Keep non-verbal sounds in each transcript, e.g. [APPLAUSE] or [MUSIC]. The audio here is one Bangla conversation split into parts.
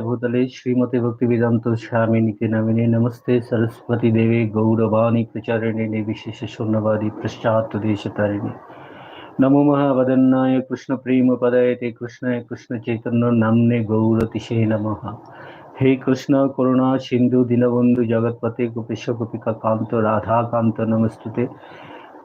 भूतले, श्रीमते भक्तिवेदान्त के नामिने, नमस्ते सरस्वतीदेवे गौरवाणि प्रचारिणे देश पश्चात्तदेशतारिणे नमो महावदन्नाय कृष्ण कृष्णप्रेमपदाय ते कृष्णाय कृष्णचैतन्यनाम्ने गौरतिशे नमः। हे कृष्ण, करुणा सिंधु दीनबंधु जगतपते, गोपेश, गोपिका गोपिकान्त राधाकान्त, नमस्तुते।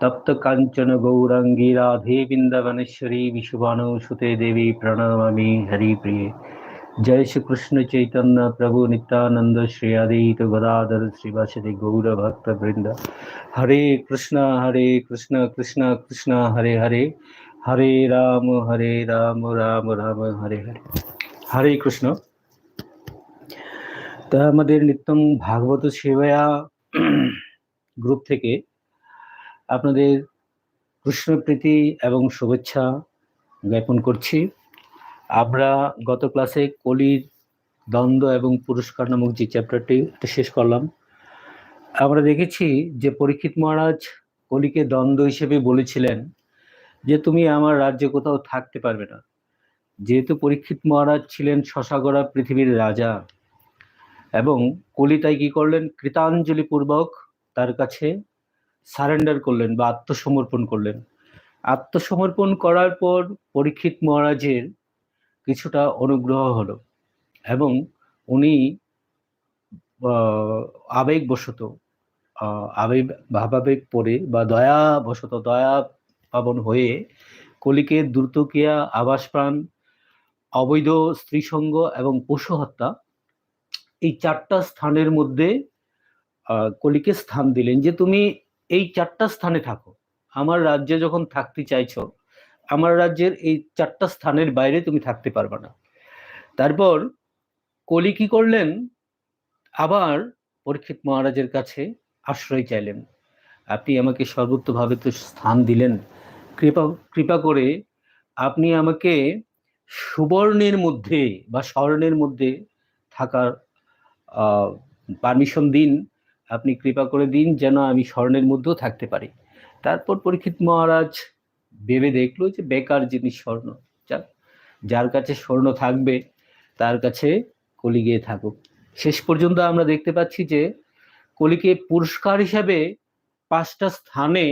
तप्त कांचन गौरांगी राधे बिन्दवनेश्वरी विशुभानुसुते देवी, प्रणमामि, हरिप्रिये। जय श्री कृष्ण चैतन्य प्रभु नित्यानंद श्री अद्वैत गदाधर श्रीवासदि गौर भक्त वृंद हरे कृष्ण हरे कृष्ण कृष्ण कृष्ण हरे हरे हरे राम हरे राम রাম রাম হরে হরে হরে কৃষ্ণ তা আমাদের নিত্যম ভাগবত সেবায়া গ্রুপ থেকে আপনাদের কৃষ্ণপ্রীতি এবং শুভেচ্ছা জ্ঞাপন করছি আমরা গত ক্লাসে কলির দ্বন্দ্ব এবং পুরস্কার নামক যে চ্যাপ্টারটি শেষ করলাম। আমরা দেখেছি যে পরীক্ষিত মহারাজ কলিকে দ্বন্দ্ব হিসেবে বলেছিলেন যে, তুমি আমার রাজ্যে কোথাও থাকতে পারবে না। যেহেতু পরীক্ষিত মহারাজ ছিলেন শশাগড়া পৃথিবীর রাজা এবং কলি তাই কি করলেন? কৃতাঞ্জলি পূর্বক তার কাছে সারেন্ডার করলেন বা আত্মসমর্পণ করলেন। আত্মসমর্পণ করার পর পরীক্ষিত মহারাজের কিছুটা অনুগ্রহ হলো এবং উনি আবেগবশত আবেগ, ভাবাবেগ পড়ে বা দয়া বশত দয়া পাবন হয়ে কলিকে দ্রুতক্রিয়া, আবাসপ্রাণ, অবৈধ স্ত্রীসঙ্গ এবং পশু হত্যা এই চারটা স্থানের মধ্যে কলিকে স্থান দিলেন যে তুমি এই চারটা স্থানে থাকো। আমার রাজ্যে যখন থাকতে চাইছো আমার রাজ্যের এই চারটা স্থানের বাইরে তুমি থাকতে পারবে না। তারপর কলি কি করলেন? আবার পরীক্ষিত মহারাজের কাছে আশ্রয় চাইলেন। আপনি আমাকে সর্বোত্তভাবে তো স্থান দিলেন। কৃপা কৃপা করে আপনি আমাকে সুবর্ণের মধ্যে বা স্বর্ণের মধ্যে থাকার পারমিশন দিন। আপনি কৃপা করে দিন যেন আমি স্বর্ণের মধ্যেও থাকতে পারি। তারপর পরীক্ষিত মহারাজ ভেবে দেখল যে বেকার জিনিস স্বর্ণ যাক যার কাছে স্বর্ণ থাকবে, তার কাছে কলি গিয়ে থাকুক। শেষ পর্যন্ত আমরা দেখতে পাচ্ছি যে কলিকে পুরস্কার হিসাবে পাঁচটা স্থানে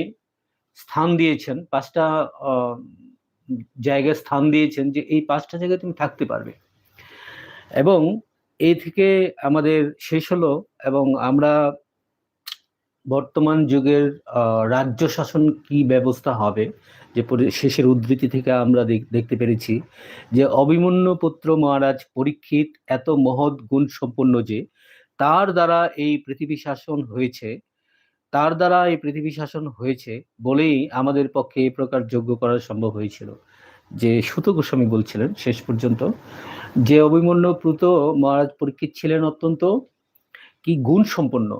স্থান দিয়েছেন, পাঁচটা জায়গায় স্থান দিয়েছেন যে এই পাঁচটা জায়গায় তুমি থাকতে পারবে। এবং এই থেকে আমাদের শেষ হলো এবং আমরা বর্তমান যুগের রাজ্য শাসন কি ব্যবস্থা হবে? যে শেষের উদ্ধৃতি থেকে আমরা দেখতে পেরেছি যে অভিমন্যু পুত্র মহারাজ পরীক্ষিত এত মহৎ গুণ সম্পন্ন যে তার দ্বারা এই পৃথিবী শাসন হয়েছে, তার দ্বারা এই পৃথিবী শাসন হয়েছে বলেই আমাদের পক্ষে এই প্রকার যোগ্য করা সম্ভব হয়েছিল। যে সুত গোস্বামী বলছিলেন শেষ পর্যন্ত, যে অভিমন্যু প্রুত মহারাজ পরীক্ষিত ছিলেন অত্যন্ত কি গুণ সম্পন্ন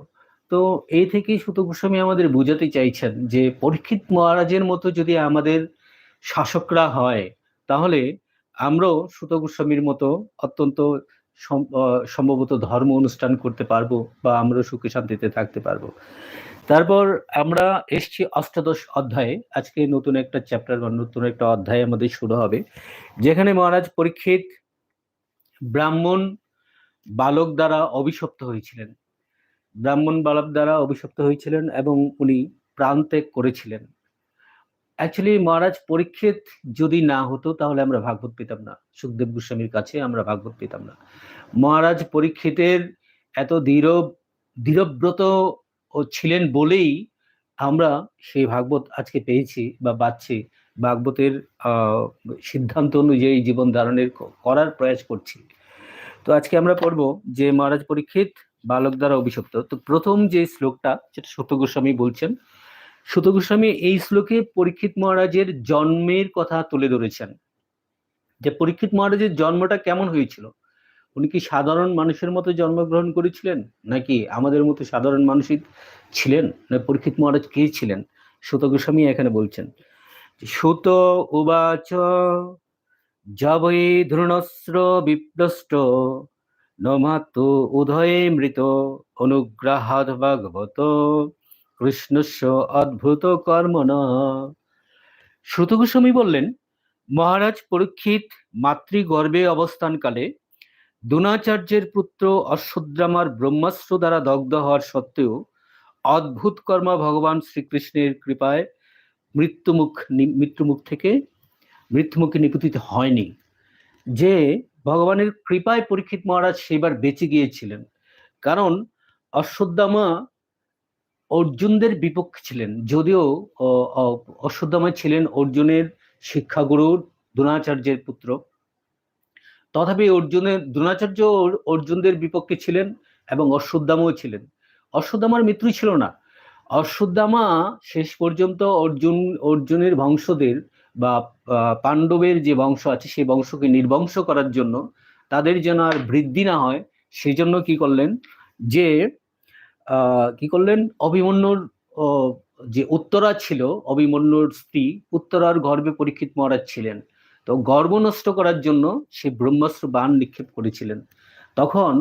তো এই থেকেই সুত গোস্বামী আমাদের বুঝাতে চাইছেন যে পরীক্ষিত মহারাজের মতো যদি আমাদের শাসকরা হয়, তাহলে আমরাও সুত গোস্বামীর মতো অত্যন্ত সম্ভবত ধর্ম অনুষ্ঠান করতে পারব বা আমরাও সুখে শান্তিতে থাকতে পারব। তারপর আমরা এসছি অষ্টাদশ অধ্যায়ে। আজকে নতুন একটা চ্যাপ্টার বা নতুন একটা অধ্যায় আমাদের শুরু হবে, যেখানে মহারাজ পরীক্ষিত ব্রাহ্মণ বালক দ্বারা অভিশপ্ত হয়েছিলেন। ব্রাহ্মণ বালক দ্বারা অভিশপ্ত হয়েছিলেন এবং উনি প্রাণ ত্যাগ করেছিলেন। অ্যাকচুয়ালি মহারাজ, পরীক্ষিত যদি না হতো, তাহলে আমরা ভাগবত পেতাম না। সুখদেব গোস্বামীর কাছে আমরা ভাগবত পেতাম না। মহারাজ, পরীক্ষিতের এত দৃঢ়, দৃঢ়ব্রত ছিলেন বলেই আমরা সেই ভাগবত আজকে পেয়েছি বা পাচ্ছি। ভাগবতের সিদ্ধান্ত অনুযায়ী জীবন ধারণের করার প্রয়াস করছি। তো আজকে আমরা পড়ব যে মহারাজ, পরীক্ষিত বালক দ্বারা অভিশপ্ত। তো প্রথম যে শ্লোকটা সেটা সত্য গোস্বামী বলছেন, সত্য গোস্বামী এই শ্লোকে পরীক্ষিত মহারাজের জন্মের কথা তুলে ধরেছেন। যে পরীক্ষিত মহারাজের জন্মটা কেমন হয়েছিল? উনি কি সাধারণ মানুষের মতো জন্মগ্রহণ করেছিলেন? নাকি আমাদের মতো সাধারণ মানুষই ছিলেন? না পরীক্ষিত মহারাজ কে ছিলেন? গোস্বামী এখানে বলছেন সুত উবাচ জবৈ ধৃণস্র বিপ্রষ্ট নমাত উদয়ে মৃত অনুগ্রহাদ ভাগবত। কৃষ্ণস্য অদ্ভুত কর্মণ। সুত গোস্বামী বললেন, মহারাজ পরীক্ষিত মাতৃগর্ভে অবস্থানকালে দ্রোণাচার্যের পুত্র অশ্বদ্রামার ব্রহ্মাস্ত্র দ্বারা দগ্ধ হওয়ার সত্ত্বেও অদ্ভুত কর্মা ভগবান শ্রীকৃষ্ণের কৃপায় মৃত্যুমুখ মৃত্যুমুখ থেকে মৃত্যুমুখে নিপতিত হয়নি। যে ভগবানের কৃপায় পরীক্ষিত মহারাজ সেবার বেঁচে গিয়েছিলেন। কারণ অশ্বত্থামা অর্জুনদের বিপক্ষে ছিলেন। যদিও, অ- অ- অশ্বত্থামা ছিলেন অর্জুনের শিক্ষাগুরু দ্রোণাচার্যের পুত্র। তথাপি অর্জুনের, দ্রোণাচার্য অর্জুনদের বিপক্ষে ছিলেন এবং অশ্বত্থামাও ছিলেন। অশ্বত্থামার মৃত্যু ছিল না। অশ্বত্থামা শেষ পর্যন্ত অর্জুন, অর্জুনের বংশদের বা পাণ্ডবের যে বংশ আছে সেই বংশকে নির্বংশ করার জন্য তাদের যেন আর বৃদ্ধি না হয় সেই জন্য কি করলেন যে কি করলেন? অভিমন্যুর যে উত্তরা ছিল, অভিমন্যুর স্ত্রী উত্তরার গর্ভে পরীক্ষিত মহারাজ ছিলেন। তো গর্ব নষ্ট করার জন্য সে ব্রহ্মাস্ত্র বাণ নিক্ষেপ করেছিলেন। তখন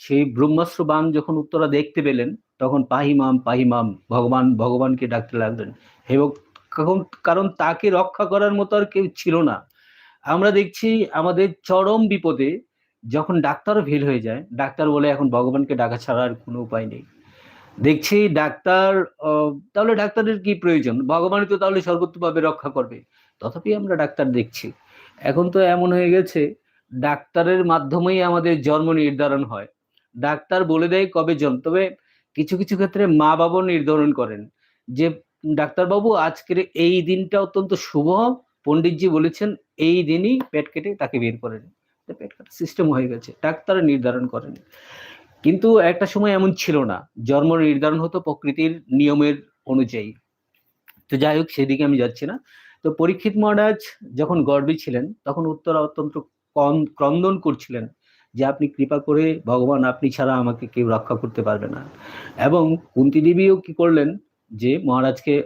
সেই ব্রহ্মাস্ত্র বাণ যখন উত্তরা দেখতে পেলেন, তখন পাহিমাম পাহিমাম, ভগবান, ভগবানকে ডাকতে লাগলেন। এবং কারণ তাকে রক্ষা করার মতো আর কেউ ছিল না। আমরা দেখছি আমাদের চরম বিপদে যখন ডাক্তারও ফেল হয়ে যায়, ডাক্তার বলে এখন ভগবানকে ডাকা ছাড়া আর কোনো উপায় নেই। দেখছি ডাক্তার তাহলে ডাক্তারের কি প্রয়োজন? ভগবানই তো তাহলে সর্বোত্তভাবে রক্ষা করবে। তথাপি আমরা ডাক্তার দেখছি। এখন তো এমন হয়ে গেছে, ডাক্তারের মাধ্যমেই আমাদের জন্ম নির্ধারণ হয়। ডাক্তার বলে দেয় কবে জন্ম, তবে কিছু কিছু ক্ষেত্রে মা বাবা নির্ধারণ করেন যে ডাক্তারবাবু, আজকের এই দিনটা অত্যন্ত শুভ। পণ্ডিতজি বলেছেন, এই দিনই পেট কেটে তাকে বের করেন পেট কাটা সিস্টেম হয়ে গেছে। ডাক্তার নির্ধারণ করেন। কিন্তু একটা সময় এমন ছিল না। জন্ম নির্ধারণ হতো প্রকৃতির নিয়মের অনুযায়ী। তো যাই হোক, সেদিকে আমি যাচ্ছি না। তো পরীক্ষিত মহারাজ যখন গর্বে ছিলেন, তখন উত্তরা অত্যন্ত ক্রন্দন করছিলেন যে আপনি কৃপা করে, ভগবান আপনি ছাড়া আমাকে কেউ রক্ষা করতে পারবে না। এবং কুন্তি দেবীও কি করলেন যে মহারাজকে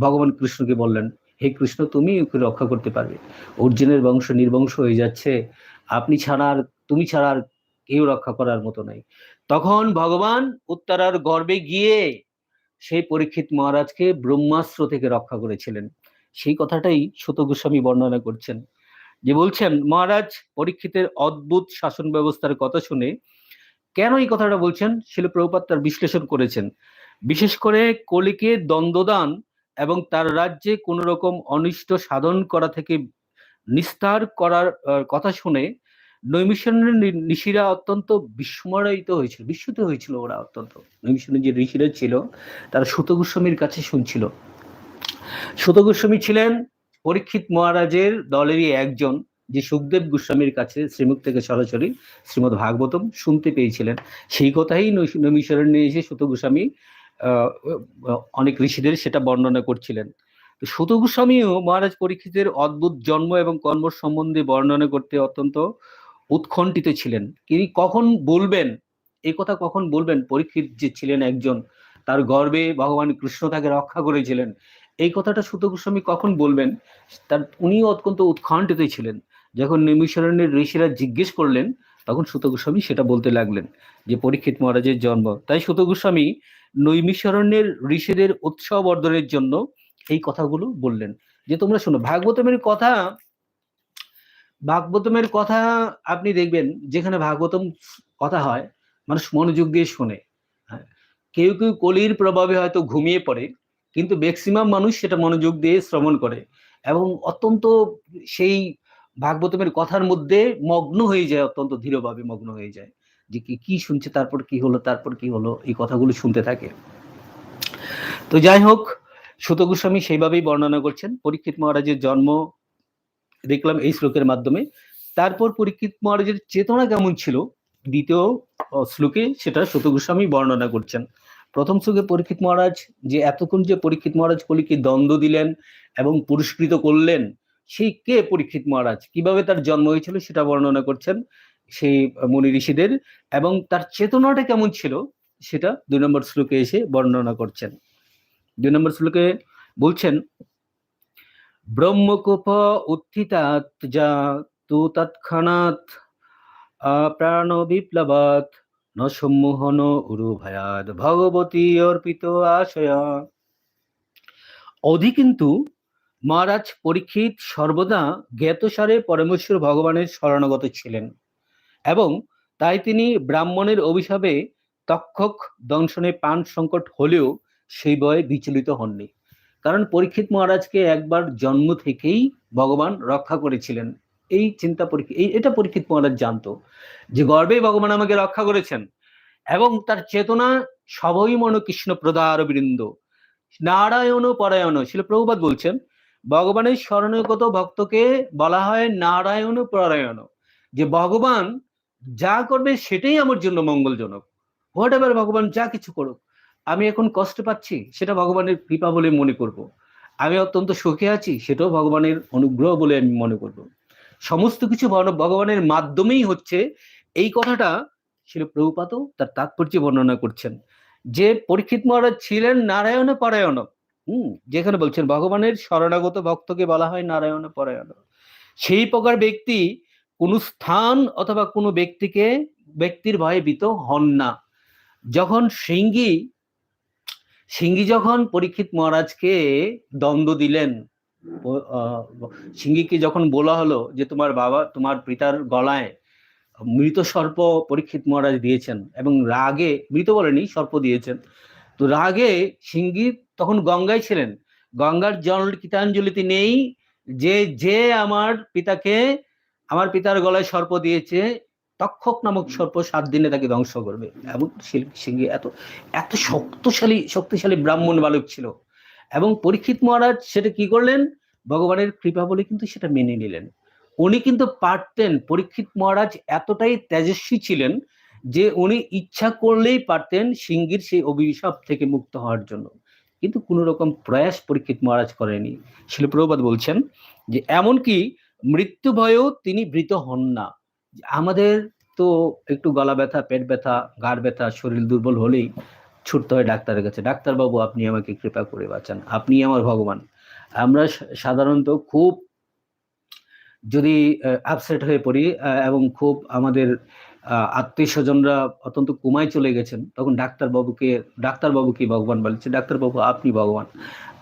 ভগবান কৃষ্ণকে বললেন, হে কৃষ্ণ, তুমি ওকে রক্ষা করতে পারবে। অর্জুনের বংশ নির্বংশ হয়ে যাচ্ছে। আপনি ছাড়া আর, তুমি ছাড়া আর কেউ রক্ষা করার মতো নাই। তখন ভগবান উত্তরার গর্বে গিয়ে সেই পরীক্ষিত মহারাজকে ব্রহ্মাস্ত্র থেকে রক্ষা করেছিলেন। সেই কথাটাই সুত গোস্বামী বর্ণনা করছেন। যে বলছেন, মহারাজ, পরীক্ষিতের অদ্ভুত শাসন ব্যবস্থার কথা শুনে কেন এই কথাটা বলছেন? শিল প্রভুপাত তার বিশ্লেষণ করেছেন। বিশেষ করে কলিকে দ্বন্দ্বদান এবং তার রাজ্যে কোন রকম অনিষ্ট সাধন করা থেকে নিস্তার করার কথা শুনে নৈমিষণ্যের নি- ঋষিরা অত্যন্ত বিস্মরায়িত হয়েছিল, বিস্মিত হয়েছিল ওরা অত্যন্ত। নৈমিষণ্যের যে ঋষিরা ছিল, তারা সুত গোস্বামীর কাছে শুনছিল। সুত গোস্বামী ছিলেন পরীক্ষিত মহারাজের দলেরই একজন, যে সুখদেব গোস্বামীর কাছে শ্রীমুখ থেকে সরাসরি শ্রীমদ ভাগবতম শুনতে পেয়েছিলেন। সেই কথাই নৈ- নৈমিষরণ্যে এসে সুত গোস্বামী অনেক ঋষিদের সেটা বর্ণনা করছিলেন। সুত গোস্বামীও মহারাজ পরীক্ষিতের অদ্ভুত জন্ম এবং কর্ম সম্বন্ধে বর্ণনা করতে অত্যন্ত উৎকণ্ঠিত ছিলেন। তিনি কখন বলবেন এই কথা কখন বলবেন? পরীক্ষিত যে ছিলেন একজন, তার গর্বে ভগবান কৃষ্ণ তাকে রক্ষা করেছিলেন। এই কথাটা সুত গোস্বামী কখন বলবেন? তার উনিও অত্যন্ত উৎকণ্ঠিত ছিলেন। যখন নিমিষরণ্যের ঋষিরা জিজ্ঞেস করলেন তখন সুত গোস্বামী সেটা বলতে লাগলেন যে পরীক্ষিত মহারাজের জন্ম। তাই সুত গোস্বামী নৈমিশরণের ঋষিদের উৎসব অর্জনের জন্য এই কথাগুলো বললেন। যে তোমরা শোনো, ভাগবতমের কথা ভাগবতমের কথা আপনি দেখবেন, যেখানে ভাগবতম কথা হয়, মানুষ মনোযোগ দিয়ে শোনে। হ্যাঁ কেউ কেউ কলির প্রভাবে হয়তো ঘুমিয়ে পড়ে, কিন্তু ম্যাক্সিমাম মানুষ সেটা মনোযোগ দিয়ে শ্রবণ করে এবং অত্যন্ত সেই ভাগবতমের কথার মধ্যে মগ্ন হয়ে যায়, অত্যন্ত ধীরভাবে মগ্ন হয়ে যায়। যে কি শুনছে, তারপর কি হলো, তারপর কি হলো, এই কথাগুলো শুনতে থাকে। তো যাই হোক, সুত গোস্বামী সেইভাবেই বর্ণনা করছেন। পরীক্ষিত মহারাজের জন্ম দেখলাম এই শ্লোকের মাধ্যমে। তারপর পরীক্ষিত মহারাজের চেতনা কেমন ছিল? দ্বিতীয় শ্লোকে সেটা সুত গোস্বামী বর্ণনা করছেন। প্রথম শ্লোকে পরীক্ষিত মহারাজ যে, এতক্ষণ যে পরীক্ষিত মহারাজ কলিকে দ্বন্দ্ব দিলেন এবং পুরস্কৃত করলেন সেই কে পরীক্ষিত মহারাজ? কীভাবে তার জন্ম হয়েছিল সেটা বর্ণনা করছেন সেই মুনি ঋষিদের এবং তার চেতনাটা কেমন ছিল সেটা দুই নম্বর শ্লোকে এসে বর্ণনা করছেন। দুই নম্বর শ্লোকে বলছেন, ব্রহ্মকূপ উত্থিতাৎ যা তু তৎক্ষণাৎ প্রাণ বিপ্লবাৎ, ন সম্মোহন উরুভয়াদ ভগবতী অর্পিত আশয়া। অধি কিন্তু মহারাজ পরীক্ষিত সর্বদা জ্ঞাতসারে পরমেশ্বর ভগবানের শরণাগত ছিলেন এবং তাই তিনি ব্রাহ্মণের অভিশাপে তক্ষক দংশনে প্রাণ সংকট হলেও সেই বয়ে বিচলিত হননি। কারণ পরীক্ষিত মহারাজকে একবার জন্ম থেকেই ভগবান রক্ষা করেছিলেন। এই চিন্তা পরীক্ষা, এই, এটা পরীক্ষিত মহারাজ জানতো যে গর্বেই ভগবান আমাকে রক্ষা করেছেন এবং তার চেতনা সবই মন কৃষ্ণ প্রদার বৃন্দ নারায়ণ পরায়ণ, শিল প্রভুপাত বলছেন ভগবানের স্মরণগত ভক্তকে বলা হয় নারায়ণ পরায়ণ। যে ভগবান যা করবে সেটাই আমার জন্য মঙ্গলজনক। হোয়াট এভার ভগবান যা কিছু করুক, আমি এখন কষ্ট পাচ্ছি, সেটা ভগবানের কৃপা বলে মনে করব। আমি অত্যন্ত সুখে আছি, সেটাও ভগবানের অনুগ্রহ বলে আমি মনে করব। সমস্ত কিছু ভগবানের মাধ্যমেই হচ্ছে। এই কথাটা ছিল প্রভুপাত তার তাৎপর্য বর্ণনা করছেন। যে পরীক্ষিত মহারাজ ছিলেন নারায়ণ পরায়ণ। যেখানে বলছেন, ভগবানের শরণাগত ভক্তকে বলা হয় নারায়ণ পরায়ণ। সেই প্রকার ব্যক্তি কোন স্থান অথবা কোনো ব্যক্তিকে, ব্যক্তির ভয়ে ভীত হন না। যখন সিঙ্গি সিঙ্গি যখন পরীক্ষিত মহারাজকে দ্বন্দ্ব দিলেন সিঙ্গিকে যখন বলা হলো যে তোমার বাবা, তোমার পিতার গলায় মৃত সর্প পরীক্ষিত মহারাজ দিয়েছেন এবং রাগে, মৃত বলেনি, সর্প দিয়েছেন। তো রাগে সিঙ্গি তখন গঙ্গায় ছিলেন। গঙ্গার জল গীতাঞ্জলিতে নেই। যে যে আমার পিতাকে, আমার পিতার গলায় সর্প দিয়েছে, তক্ষক নামক সর্প সাত দিনে তাকে ধ্বংস করবে। এবং সিঙ্গি এত এত শক্তিশালী শক্তিশালী ব্রাহ্মণ বালক ছিল। এবং পরীক্ষিত মহারাজ সেটা কি করলেন? ভগবানের কৃপা বলে কিন্তু সেটা মেনে নিলেন। উনি কিন্তু পারতেন। পরীক্ষিত মহারাজ এতটাই তেজস্বী ছিলেন যে উনি ইচ্ছা করলেই পারতেন সিঙ্গির সেই অভিশাপ থেকে মুক্ত হওয়ার জন্য। কিন্তু কোনো রকম প্রয়াস পরীক্ষিত মহারাজ করেনি। শিলপ্রবাদ বলছেন যে, এমনকি মৃত্যু ভয়েও তিনি ভীত হন না। আমাদের তো একটু গলা ব্যথা, পেট ব্যথা গাড় ব্যথা, শরীর দুর্বল হলেই ছুটতে হয় ডাক্তারের কাছে। ডাক্তারবাবু, আপনি আমাকে কৃপা করে বাঁচান। আপনি আমার ভগবান। আমরা সাধারণত খুব যদি আপসেট হয়ে পড়ি এবং খুব আমাদের আত্মীয় স্বজনরা অত্যন্ত কুমায় চলে গেছেন। তখন ডাক্তারবাবুকে ডাক্তারবাবুকে ভগবান বলছে ডাক্তারবাবু, আপনি ভগবান।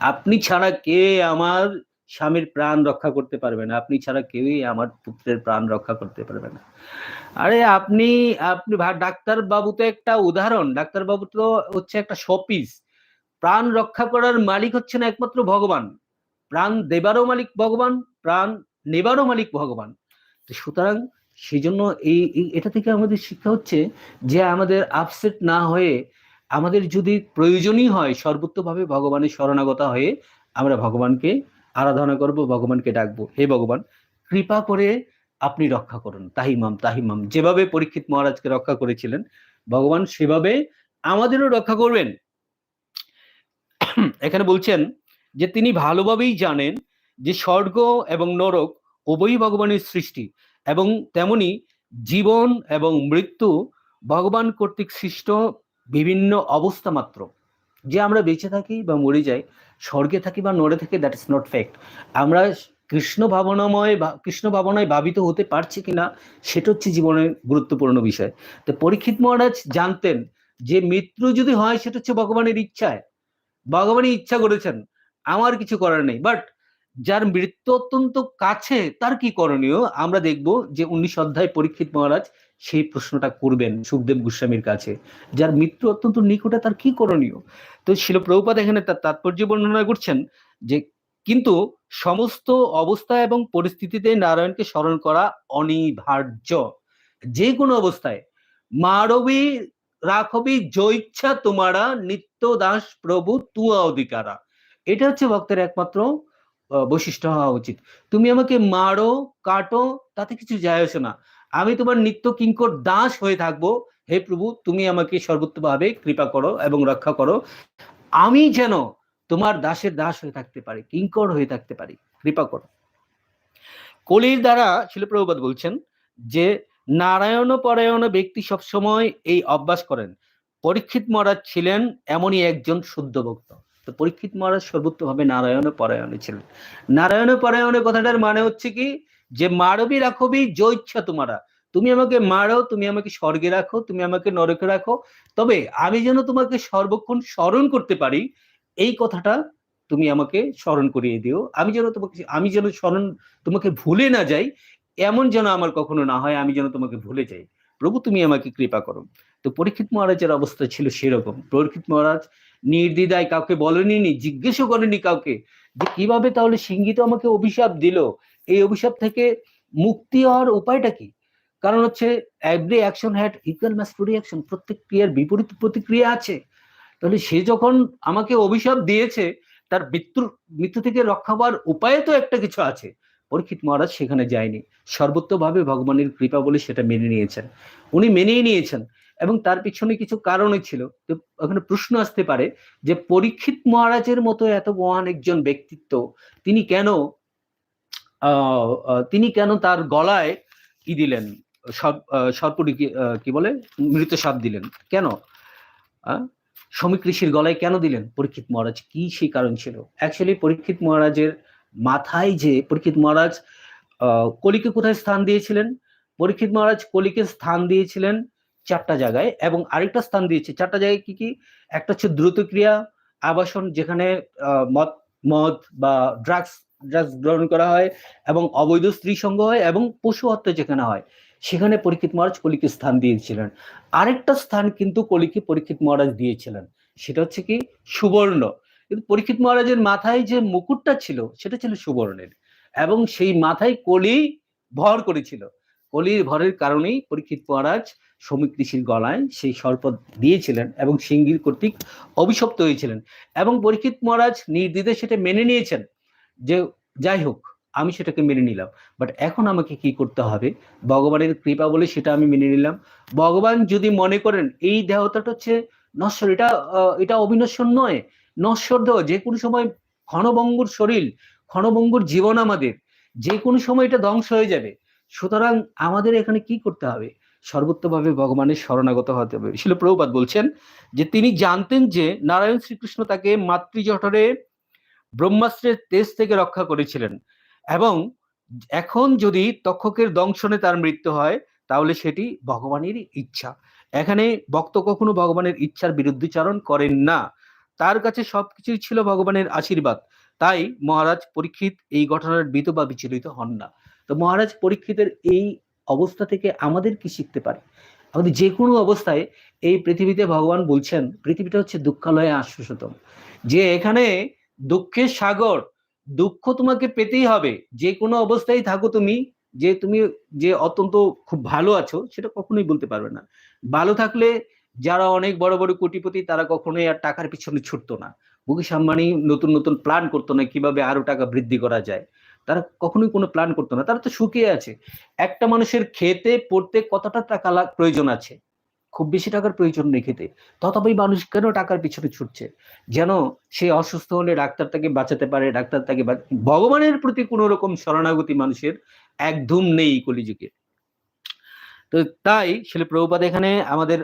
আপনি ছাড়া কে আমার স্বামীর প্রাণ রক্ষা করতে পারবে না? আপনি ছাড়া কেউই আমার পুত্রের প্রাণ রক্ষা করতে পারবে না। আরে, আপনি আপনি ভা- ডাক্তারবাবু তো একটা উদাহরণ। ডাক্তারবাবু তো হচ্ছে একটা শপিস। প্রাণ রক্ষা করার মালিক হচ্ছেন একমাত্র ভগবান। প্রাণ দেবারও মালিক ভগবান, প্রাণ নেবারও মালিক ভগবান। সুতরাং সেই জন্য এই, এটা থেকে আমাদের শিক্ষা হচ্ছে যে আমাদের আপসেট না হয়ে আমাদের যদি প্রয়োজনই হয় সর্বোত্তভাবে ভগবানের শরণাগত হয়ে আমরা ভগবানকে আরাধনা করব, ভগবানকে ডাকবো। হে ভগবান, কৃপা করে আপনি রক্ষা করুন। তাহিমাম তাহিমাম। যেভাবে পরীক্ষিত মহারাজকে রক্ষা করেছিলেন, ভগবান সেভাবে আমাদেরও রক্ষা করবেন। এখানে বলছেন যে তিনি ভালোভাবেই জানেন যে স্বর্গ এবং নরক উভয়ই ভগবানের সৃষ্টি। এবং তেমনি জীবন এবং মৃত্যু ভগবান কর্তৃক সৃষ্ট বিভিন্ন অবস্থা মাত্র। যে আমরা বেঁচে থাকি বা মরে যাই, স্বর্গে থাকি বা নড়ে থাকি দ্যাট ইজ নট ফ্যাক্ট আমরা কৃষ্ণ ভাবনাময় বা, কৃষ্ণ ভাবনায় ভাবিত হতে পারছি কিনা, সেটা হচ্ছে জীবনের গুরুত্বপূর্ণ বিষয়। তো পরীক্ষিত মহারাজ জানতেন যে মৃত্যু যদি হয়, সেটা হচ্ছে ভগবানের ইচ্ছায়। ভগবানই ইচ্ছা করেছেন, আমার কিছু করার নেই। বাট যার মৃত্যু অত্যন্ত কাছে, তার কি করণীয়? আমরা দেখব যে উনিশ অধ্যায় পরীক্ষিত মহারাজ সেই প্রশ্নটা করবেন সুখদেব গোস্বামীর কাছে। যার মৃত্যু অত্যন্ত নিকটে, তার কি করণীয়? তো শিল প্রভুপাত এখানে তার তাৎপর্য বর্ণনা করছেন যে, কিন্তু সমস্ত অবস্থা এবং পরিস্থিতিতে নারায়ণকে স্মরণ করা অনিবার্য। যে কোনো অবস্থায়, মারবী রাখবি জৈচ্ছা তোমারা নিত্য দাস প্রভু তুয়া অধিকারা। এটা হচ্ছে ভক্তের একমাত্র বৈশিষ্ট্য হওয়া উচিত। তুমি আমাকে মারো, কাটো, তাতে কিছু যায় আসে না। আমি তোমার নিত্য কিঙ্কর দাস হয়ে থাকব। হে প্রভু, তুমি আমাকে সর্বোত্তভাবে কৃপা করো এবং রক্ষা করো। আমি যেন তোমার দাসের দাস হয়ে থাকতে পারি, কিঙ্কর হয়ে থাকতে পারি। কৃপা করো। কলির দ্বারা শিলপ্রভুপাত বলছেন যে, নারায়ণ পরায়ণ ব্যক্তি সবসময় এই অভ্যাস করেন। পরীক্ষিত মহারাজ ছিলেন এমনই একজন শুদ্ধ ভক্ত। তো পরীক্ষিত মহারাজ সর্বোত্তভাবে নারায়ণ পরায়ণে ছিলেন। নারায়ণ পরায়ণের কথাটার মানে হচ্ছে কি? যে মারবি রাখবি জৈচ্ছা তোমারা। তুমি আমাকে মারো, তুমি আমাকে স্বর্গে রাখো, তুমি আমাকে নরকে রাখো। তবে আমি যেন তোমাকে সর্বক্ষণ স্মরণ করতে পারি, এই কথাটা তুমি আমাকে স্মরণ করিয়ে দিও। আমি যেন তোমাকে, আমি যেন স্মরণ তোমাকে ভুলে না যাই, এমন যেন আমার কখনো না হয়, আমি যেন তোমাকে ভুলে যাই। প্রভু, তুমি আমাকে কৃপা করো। তো পরীক্ষিত মহারাজের অবস্থা ছিল সেরকম। পরীক্ষিত মহারাজ নির্দ্বিধায় কাউকে বলেনি নি জিজ্ঞেসও করেনি কাউকে যে কীভাবে তাহলে সিঙ্গিত আমাকে অভিশাপ দিল? এই অভিশাপ থেকে মুক্তি হওয়ার উপায়টা কি? কারণ হচ্ছে every action had equal mass reaction প্রত্যেক ক্রিয়ার বিপরীত প্রতিক্রিয়া আছে। তাহলে সে যখন আমাকে অভিশাপ দিয়েছে, তার মৃত্যুর মৃত্যু থেকে রক্ষা পাওয়ার উপায়ে তো একটা কিছু আছে। পরীক্ষিত মহারাজ সেখানে যায়নি। সর্বোত্তভাবে ভগবানের কৃপা বলে সেটা মেনে নিয়েছেন। উনি মেনেই নিয়েছেন। এবং তার পিছনে কিছু কারণে ছিল। তো ওখানে প্রশ্ন আসতে পারে যে পরীক্ষিত মহারাজের মতো এত মহান একজন ব্যক্তিত্ব তিনি কেন তিনি কেন তার গলায় কি দিলেন? সর্পটি কি বলে? মৃত সাপ দিলেন। কেন? শ্রমিক ঋষির গলায় কেন দিলেন? পরীক্ষিত মহারাজ কি সেই কারণ ছিল? অ্যাকচুয়ালি পরীক্ষিত মহারাজের মাথায় যে, পরীক্ষিত মহারাজ কলিকে কোথায় স্থান দিয়েছিলেন? পরীক্ষিত মহারাজ কলিকে স্থান দিয়েছিলেন চারটা জায়গায় এবং আরেকটা স্থান দিয়েছে। চারটা জায়গায় কি কি? একটা হচ্ছে দ্রুত ক্রিয়া আবাসন যেখানে মদ মদ বা ড্রাগস ড্রাগস গ্রহণ করা হয় এবং অবৈধ স্ত্রী সঙ্গ হয় এবং পশু হত্যা যেখানে হয়, সেখানে পরীক্ষিত মহারাজ কলিকে স্থান দিয়েছিলেন। আরেকটা স্থান কিন্তু কলিকে পরীক্ষিত মহারাজ দিয়েছিলেন, সেটা হচ্ছে কি? সুবর্ণ। কিন্তু পরীক্ষিত মহারাজের মাথায় যে মুকুটটা ছিল, সেটা ছিল সুবর্ণের এবং সেই মাথায় কলি ভর করেছিল। কলির ভরের কারণেই পরীক্ষিত মহারাজ শ্রমিক ঋষির গলায় সেই সর্প দিয়েছিলেন এবং সিঙ্গির কর্তৃক অভিশপ্ত হয়েছিলেন এবং পরীক্ষিত মহারাজ নির্দ্বিধে সেটা মেনে নিয়েছেন যে, যাই হোক, আমি সেটাকে মেনে নিলাম। বাট এখন আমাকে কি করতে হবে? ভগবানের কৃপা বলে সেটা আমি মেনে নিলাম। ভগবান যদি মনে করেন, এই দেহতাটা হচ্ছে নশ্বর, এটা এটা অবিনশ্বর নয়, নশ্বর দেহ, যে কোনো সময় ক্ষণভঙ্গুর শরীর, ক্ষণভঙ্গুর জীবন আমাদের, যে কোনো সময় এটা ধ্বংস হয়ে যাবে। সুতরাং আমাদের এখানে কি করতে হবে? সর্বোত্তভাবে ভগবানের শরণাগত হতে হবে। শিল প্রভুপাত বলছেন যে, তিনি জানতেন যে, নারায়ণ শ্রীকৃষ্ণ তাকে মাতৃজঠরে ব্রহ্মাস্ত্রের তেজ থেকে রক্ষা করেছিলেন এবং এখন যদি তক্ষকের দংশনে তার মৃত্যু হয়, তাহলে সেটি ভগবানেরই ইচ্ছা। এখানে ভক্ত কখনো ভগবানের ইচ্ছার বিরুদ্ধচারণ করেন না। তার কাছে সবকিছুই ছিল ভগবানের আশীর্বাদ। তাই মহারাজ পরীক্ষিত এই ঘটনার বিত বা বিচলিত হন না। তো মহারাজ পরীক্ষিতের এই অবস্থা থেকে আমাদের কি শিখতে পারে? আমাদের যে কোনো অবস্থায় এই পৃথিবীতে ভগবান বলছেন, পৃথিবীটা হচ্ছে দুঃখালয়ে আশ্বাসতম যে এখানে দুঃখের সাগর, দুঃখ তোমাকে পেতেই হবে। যে কোনো অবস্থায় থাকো তুমি, যে তুমি যে অত্যন্ত খুব ভালো আছো, সেটা কখনোই বলতে পারবে না। ভালো থাকলে যারা অনেক বড় বড় কোটিপতি, তারা কখনোই আর টাকার পিছনে ছুটতো না। মুকেশ আম্বানি নতুন নতুন প্ল্যান করতো না কীভাবে আরও টাকা বৃদ্ধি করা যায়। তারা কখনোই কোনো প্ল্যান করতো না। তারা তো সুখে আছে। একটা মানুষের খেতে, পড়তে কতটা টাকা প্রয়োজন আছে? খুব বেশি টাকার প্রয়োজন নেই খেতে। তথাপি মানুষ কেন টাকার পিছনে ছুটছে? যেন সে অসুস্থ হলে ডাক্তার তাকে বাঁচাতে পারে, ডাক্তার তাকে ভগবানের প্রতি কোনো রকম শরণাগতি মানুষের একদম নেই কলিযুগে। তো তাই শিল প্রভুপাদ এখানে আমাদের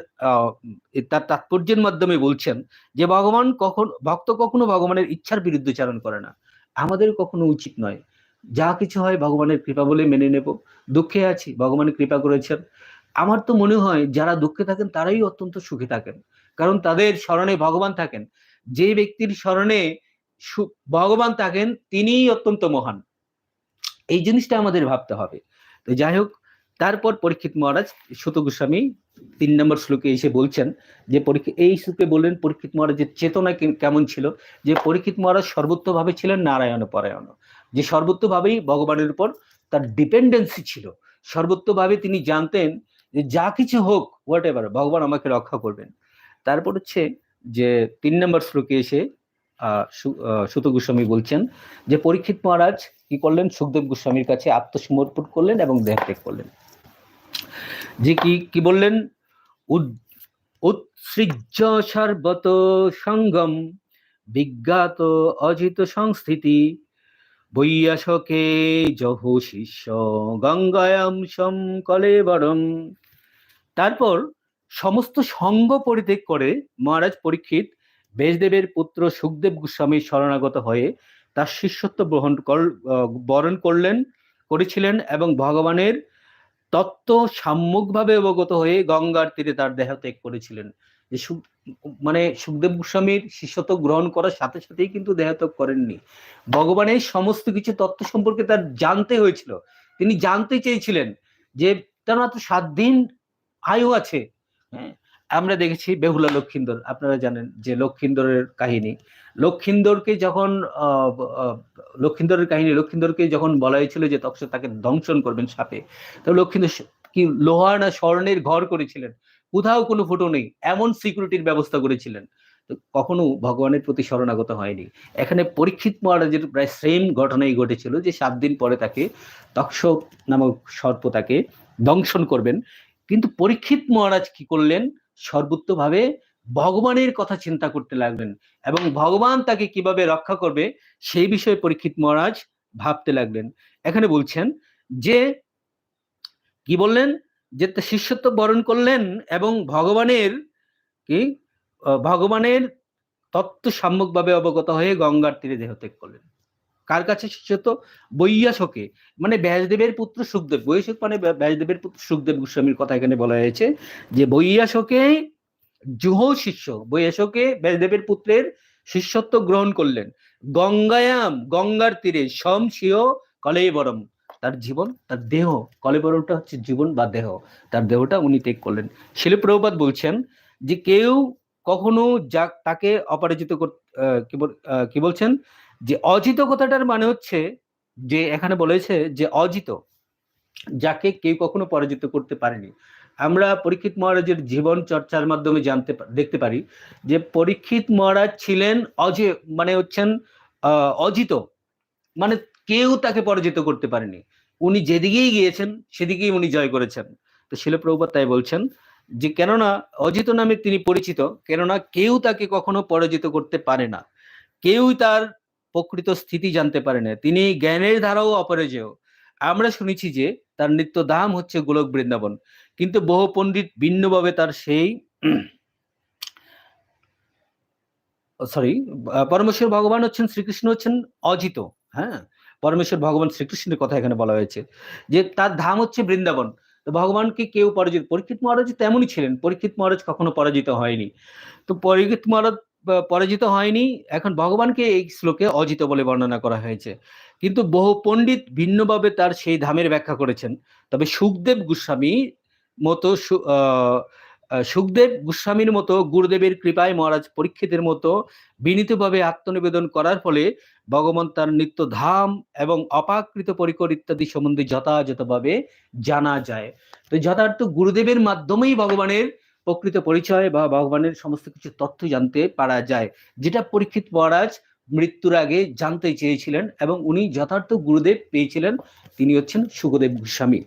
তার তাৎপর্যের মাধ্যমে বলছেন যে, ভগবান কখন, ভক্ত কখনো ভগবানের ইচ্ছার বিরুদ্ধে চারণ করে না। আমাদের কখনো উচিত নয়। যা কিছু হয় ভগবানের কৃপা বলে মেনে নেব। দুঃখে আছি ভগবানের কৃপা করেছেন। আমার তো মনে হয় যারা দুঃখে থাকেন, তারাই অত্যন্ত সুখে থাকেন। কারণ তাদের স্মরণে ভগবান থাকেন। যে ব্যক্তির স্মরণে ভগবান থাকেন, তিনিই অত্যন্ত মহান। এই জিনিসটা আমাদের ভাবতে হবে। তো যাই হোক, তারপর পরীক্ষিত মহারাজ সুত গোস্বামী তিন নম্বর শ্লোকে এসে বলছেন যে পরীক্ষিত এই শ্লোকে বললেন পরীক্ষিত মহারাজের চেতনা কেমন ছিল? যে পরীক্ষিত মহারাজ সর্বোত্তভাবে ছিলেন নারায়ণ পরায়ণ যে সর্বোত্তভাবেই ভগবানের উপর তার ডিপেন্ডেন্সি ছিল। সর্বোত্তভাবে তিনি জানতেন যে যা কিছু হোক হোয়াট এভার ভগবান আমাকে রক্ষা করবেন। তারপর হচ্ছে যে তিন নম্বর শ্লোকে এসে সুত গোস্বামী বলছেন যে, পরীক্ষিত মহারাজ কি করলেন? সুখদেব গোস্বামীর কাছে আত্মসমর্পণ করলেন এবং দেহত্যাগ করলেন। যে কি কি বললেন? উৎসৃজ্য সর্বত সঙ্গম, বিজ্ঞাত অজিত সংস্থিতি বৈয়াসকে জহ শিষ্য গঙ্গায়াম সম কলেবরম তারপর সমস্ত সঙ্গ পরিত্যাগ করে মহারাজ পরীক্ষিত বেশদেবের পুত্র সুখদেব গোস্বামীর শরণাগত হয়ে তার শিষ্যত্ব গ্রহণ কর- বরণ করলেন, করেছিলেন এবং ভগবানের তত্ত্ব সাম্যকভাবে অবগত হয়ে গঙ্গার তীরে তার দেহ ত্যাগ করেছিলেন। যে মানে সুখদেব গোস্বামীর শিষ্যত্ব গ্রহণ করার সাথে সাথেই কিন্তু দেহত্যাগ করেননি। ভগবানের সমস্ত কিছু তত্ত্ব সম্পর্কে তার জানতে হয়েছিল। তিনি জানতে চেয়েছিলেন যে তার মাত্র সাত দিন আয়ু আছে। হ্যাঁ আমরা দেখেছি বেহুলা লক্ষিন্দর, আপনারা জানেন যে লক্ষিন্দরের কাহিনী। লক্ষিন্দরকে যখন লক্ষিন্দরের কাহিনী, লক্ষিন্দরকে যখন বলা হয়েছিল যে তখন তাকে দংশন করবেন সাপে, তো লক্ষিন্দর কি লোহা না স্বর্ণের ঘর করেছিলেন? কোথাও কোনো ফুটো নেই, এমন সিকিউরিটির ব্যবস্থা করেছিলেন। কখনো ভগবানের প্রতি শরণাগত হয়নি। এখানে পরীক্ষিত মহারাজের প্রায় সেম ঘটনাই ঘটেছিল যে সাত দিন পরে তাকে তক্ষ নামক সর্প তাকে দংশন করবেন। কিন্তু পরীক্ষিত মহারাজ কি করলেন? সর্বোত্তভাবে ভগবানের কথা চিন্তা করতে লাগলেন এবং ভগবান তাকে কীভাবে রক্ষা করবে সেই বিষয়ে পরীক্ষিত মহারাজ ভাবতে লাগলেন। এখানে বলছেন যে, কি বললেন? যে শিষ্যত্ব বরণ করলেন এবং ভগবানের কি ভগবানের তত্ত্ব সম্যকভাবে অবগত হয়ে গঙ্গার তীরে দেহত্যাগ করলেন। কার কাছে শিষ্যত্ব? বৈয়াসকে। মানে ব্যাসদেবের পুত্র সুখদেব। বৈয়াসক মানে ব্যাসদেবের পুত্র সুখদেব গোস্বামীর কথা এখানে বলা হয়েছে যে বৈয়াসকে জুহ শিষ্য, বৈয়াসকে ব্যাসদেবের পুত্রের শিষ্যত্ব গ্রহণ করলেন। গঙ্গায়াম, গঙ্গার তীরে সম সিও কলেবরম তার জীবন, তার দেহ কলেবরমটা হচ্ছে জীবন বা দেহ, তার দেহটা উনি ত্যাগ করলেন। শিল প্রভুপাত বলছেন যে কেউ কখনো যা, তাকে অপরাজিত কি বলছেন? যে অজিত কথাটার মানে হচ্ছে যে এখানে বলেছে যে অজিত, যাকে কেউ কখনো পরাজিত করতে পারেনি। আমরা পরীক্ষিত মহারাজের জীবন চর্চার মাধ্যমে জানতে দেখতে পারি যে পরীক্ষিত মহারাজ ছিলেন অজে মানে হচ্ছেন অজিত মানে কেউ তাকে পরাজিত করতে পারেনি। উনি যেদিকেই গিয়েছেন, সেদিকেই উনি জয় করেছেন। তো শিলপ্রভুপাত তাই বলছেন যে, কেননা অজিত নামে তিনি পরিচিত, কেননা কেউ তাকে কখনো পরাজিত করতে পারে না। কেউই তার প্রকৃত স্থিতি জানতে পারে না। তিনি জ্ঞানের ধারাও অপরাজেয়। আমরা শুনেছি যে, তার নিত্য দাম হচ্ছে গোলক বৃন্দাবন। কিন্তু বহু পণ্ডিত ভিন্নভাবে তার সেই [COUGHS] সরি পরমেশ্বর ভগবান হচ্ছেন, শ্রীকৃষ্ণ হচ্ছেন অজিত। হ্যাঁ? পরমেশ্বর ভগবান শ্রীকৃষ্ণের কথা এখানে বলা হয়েছে, যে তার ধাম হচ্ছে বৃন্দাবন। তো ভগবানকে কেউ পরাজিত, পরীক্ষিত মহারাজ তেমনই ছিলেন, পরীক্ষিত মহারাজ কখনো পরাজিত হয়নি। তো পরীক্ষিত মহারাজ পরাজিত হয়নি, এখন ভগবানকে এই শ্লোকে অজিত বলে বর্ণনা করা হয়েছে। কিন্তু বহু পণ্ডিত ভিন্নভাবে তার সেই ধামের ব্যাখ্যা করেছেন। তবে সুখদেব গোস্বামী মতো সুখদেব গোস্বামীর মতো গুরুদেবের কৃপায় মহারাজ পরীক্ষিতের মতো বিনীতভাবে আত্মনিবেদন করার ফলে ভগবান তার নিত্য ধাম এবং অপাকৃত পরিকর ইত্যাদি সম্বন্ধে যথাযথভাবে জানা যায়। তো যথার্থ গুরুদেবের মাধ্যমেই ভগবানের প্রকৃত পরিচয় বা ভগবানের সমস্ত কিছু তথ্য জানতে পারা যায়, যেটা পরীক্ষিত মহারাজ মৃত্যুর আগে জানতে চেয়েছিলেন এবং উনি যথার্থ গুরুদেব পেয়েছিলেন, তিনি হচ্ছেন সুখদেব গোস্বামী।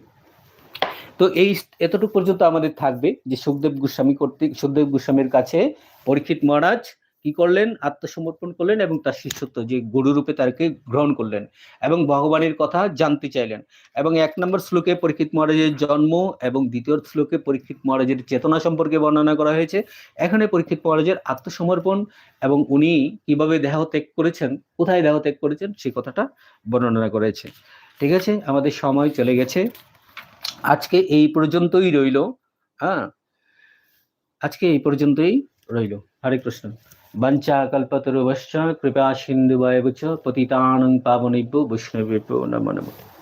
তো এই এতটুকু পর্যন্ত আমাদের থাকবে যে সুখদেব গোস্বামী কর্তৃক, সুখদেব গোস্বামীর কাছে পরীক্ষিত মহারাজ কি করলেন? আত্মসমর্পণ করলেন এবং তার শিষ্যত্ব যে গুরুরূপে তাকে গ্রহণ করলেন এবং ভগবানের কথা জানতে চাইলেন। এবং এক নম্বর শ্লোকে পরীক্ষিত মহারাজের জন্ম এবং দ্বিতীয় শ্লোকে পরীক্ষিত মহারাজের চেতনা সম্পর্কে বর্ণনা করা হয়েছে। এখানে পরীক্ষিত মহারাজের আত্মসমর্পণ এবং উনি কীভাবে দেহ ত্যাগ করেছেন, কোথায় দেহ ত্যাগ করেছেন সেই কথাটা বর্ণনা করেছে। ঠিক আছে? আমাদের সময় চলে গেছে। আজকে এই পর্যন্তই রইল। হ্যাঁ? আজকে এই পর্যন্তই রইল। হরে কৃষ্ণ। বঞ্চা কল্পতরুবশ্চ কৃপা সিন্ধু বয়বচ, পতিতানং পাবনিব্য বৈষ্ণবেব্য নম নমঃ।